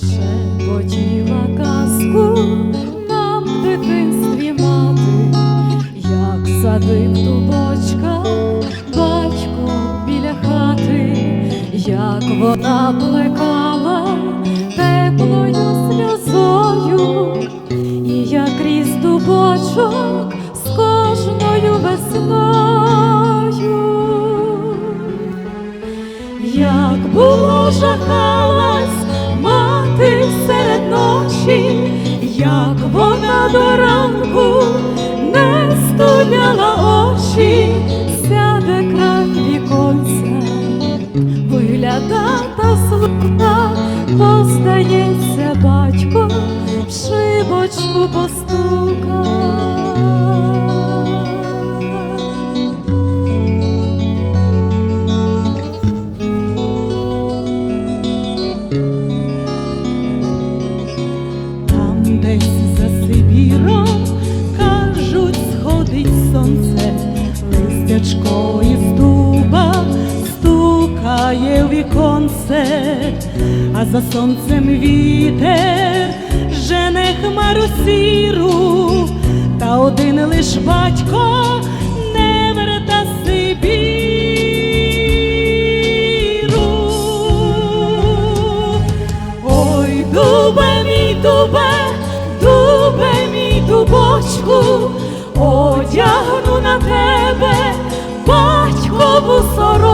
Шепотіла казку нам дитинстві мати, як садив дубочка батько біля хати, як вона плекала теплою сльозою, і як ріс дубочок з кожною весною. Як було серед ночі, як вона до ранку не стуляла очі, сяде край віконця, вигляда та слухна, постається батько, в шибочку постука. Там а за сонцем вітер жене хмару сіру, та один лиш батько не верта Сибіру. Ой, дубе мій дубе, дубочку, одягну на тебе батькову сорочку,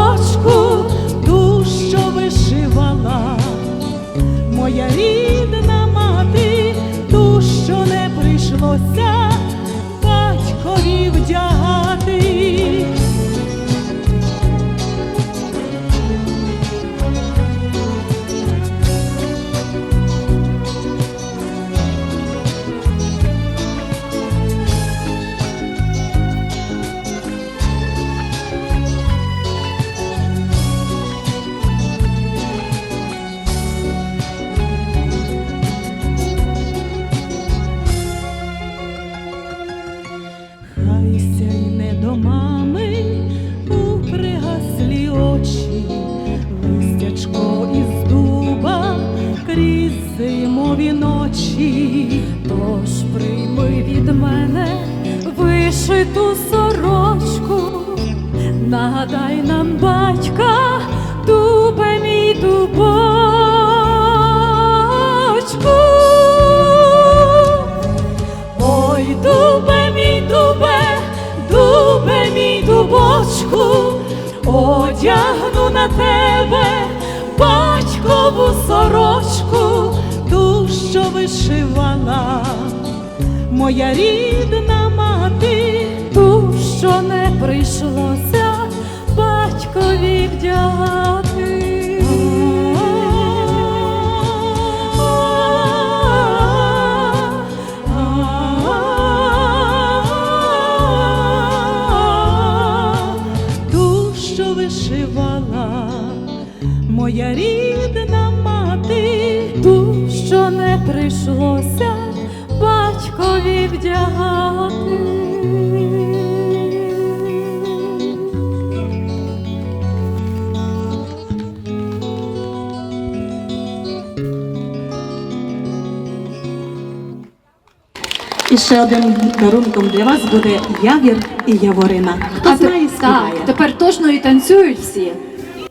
Хай сяйне до мами у пригаслі очі, листячко із дуба крізь зимові ночі. Тож прийми від мене вишиту сорочку, нагадай нам батька, дубе мій дубочку. Ой, дубе, дубочку, одягну на тебе батькову сорочку, ту, що вишивала моя рідна мати, ту, що не прийшлося батькові вдягати. Вишивала моя рідна мати, ту, що не прийшлося батькові вдягати. І ще один дарунком для вас буде явір і яворина. Хто Так, тепер точно і танцюють всі.